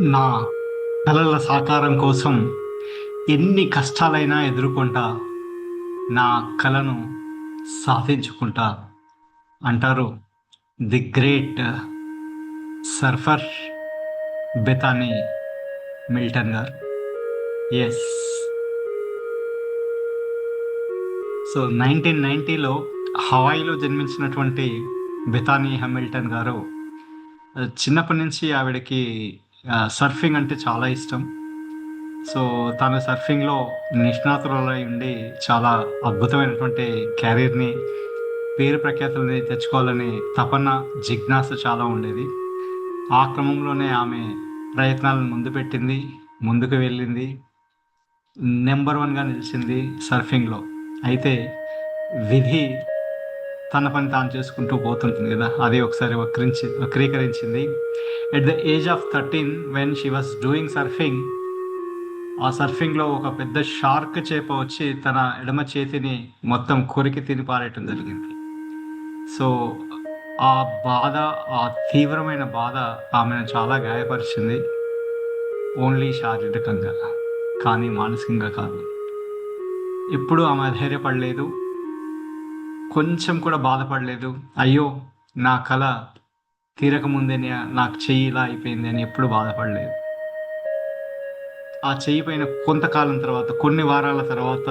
నా కలల సాకారం కోసం ఎన్ని కష్టాలైనా ఎదుర్కొంటా నా కళను సాధించుకుంటా అంటారు the great surfer Bethany Milton గారు. ఎస్ సో నైన్టీన్ నైంటీలో హవాయిలో జన్మించినటువంటి బెతానీ హమిల్టన్ గారు చిన్నప్పటి నుంచి ఆవిడకి సర్ఫింగ్ అంటే చాలా ఇష్టం. సో తను సర్ఫింగ్లో నిష్ణాతులై ఉండి చాలా అద్భుతమైనటువంటి క్యారియర్ని పేరు ప్రఖ్యాతులని తెచ్చుకోవాలని తపన జిజ్ఞాస చాలా ఉండేది. ఆ క్రమంలోనే ఆమె ప్రయత్నాలను ముందు పెట్టింది ముందుకు వెళ్ళింది నెంబర్ వన్గా నిలిచింది సర్ఫింగ్లో. అయితే విధి తన పని తాను చేసుకుంటూ పోతుంటుంది కదా. అది ఒకసారి వక్రించి వక్రీకరించింది. At the age of thirteen when she was doing surfing ఆ సర్ఫింగ్లో ఒక పెద్ద షార్క్ చేప వచ్చి తన ఎడమ చేతిని మొత్తం కొరికి తిని పారేయటం జరిగింది. సో ఆ బాధ ఆ తీవ్రమైన బాధ ఆమెను చాలా గాయపరిచింది. ఓన్లీ శారీరకంగా కానీ మానసికంగా కాదు. ఎప్పుడు ఆమె ధైర్యపడలేదు కొంచెం కూడా బాధపడలేదు. అయ్యో నా కళ తీరకముందే నాకు చెయ్యి ఇలా అయిపోయింది అని ఎప్పుడు బాధపడలేదు. ఆ చెయ్యి పైన కొంతకాలం తర్వాత కొన్ని వారాల తర్వాత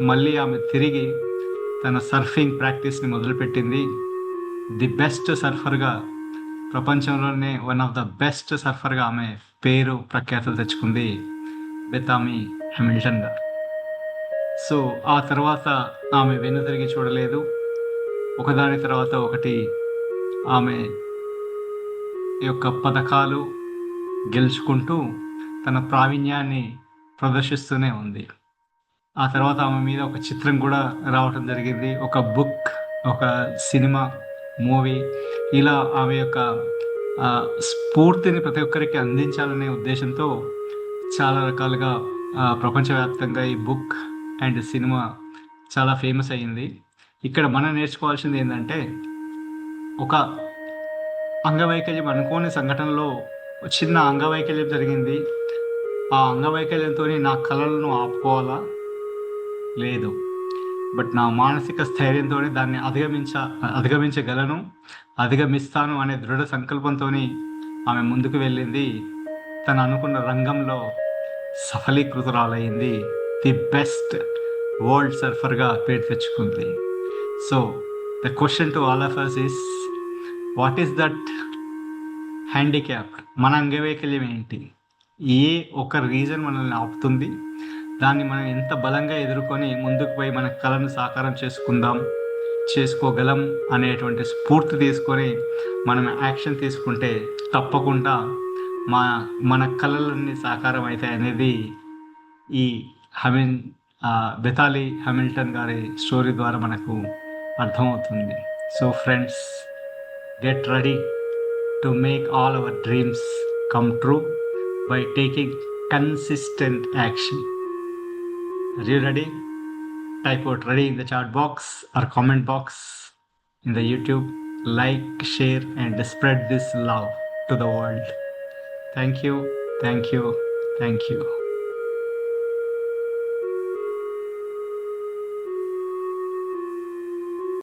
మళ్ళీ ఆమె తిరిగి తన సర్ఫింగ్ ప్రాక్టీస్ని మొదలుపెట్టింది. ది బెస్ట్ సర్ఫర్గా ప్రపంచంలోనే వన్ ఆఫ్ ద బెస్ట్ సర్ఫర్గా ఆమె పేరు ప్రఖ్యాతులు తెచ్చుకుంది బెతామి హెమిల్టన్ గారు సో ఆ తర్వాత ఆమె వెనుతిరిగి చూడలేదు. ఒకదాని తర్వాత ఒకటి ఆమె యొక్క పథకాలు గెలుచుకుంటూ తన ప్రావీణ్యాన్ని ప్రదర్శిస్తూనే ఉంది. ఆ తర్వాత ఆమె మీద ఒక చిత్రం కూడా రావటం జరిగింది. ఒక బుక్ ఒక సినిమా మూవీ. ఇలా ఆమె యొక్క స్ఫూర్తిని ప్రతి ఒక్కరికి అందించాలనే ఉద్దేశంతో చాలా రకాలుగా ప్రపంచవ్యాప్తంగా ఈ బుక్ అండ్ సినిమా చాలా ఫేమస్ అయ్యింది. ఇక్కడ మనం నేర్చుకోవాల్సింది ఏంటంటే ఒక అంగవైకల్యం అనుకోని సంఘటనలో చిన్న అంగవైకల్యం జరిగింది. ఆ అంగవైకల్యంతో నా కళలను ఆపుకోవాలా? లేదు. బట్ నా మానసిక స్థైర్యంతో దాన్ని అధిగమించ అధిగమించగలను అధిగమిస్తాను అనే దృఢ సంకల్పంతో ఆమె ముందుకు వెళ్ళింది. తను అనుకున్న రంగంలో సఫలీకృతురాలయ్యింది ది బెస్ట్ వరల్డ్ సర్ఫర్గా పేరు తెచ్చుకుంది. So the question to all of us is what is that handicap మన అంగవైకల్యం ఏంటి ఏ ఒక రీజన్ మనల్ని ఆపుతుంది? దాన్ని మనం ఎంత బలంగా ఎదుర్కొని ముందుకు పోయి మన కళను సాకారం చేసుకుందాం చేసుకోగలం అనేటువంటి స్ఫూర్తి తీసుకొని మనం యాక్షన్ తీసుకుంటే తప్పకుండా మా మన కళలన్నీ సాకారం అవుతాయి అనేది ఈ హమిన్ బెతాలి హమిల్టన్ గారి స్టోరీ ద్వారా మనకు అర్థమవుతుంది so friends get ready to make all our dreams come true by taking consistent action Are you ready? Type out ready in the chat box or comment box in the YouTube. Like, share, and spread this love to the world. Thank you, thank you, thank you.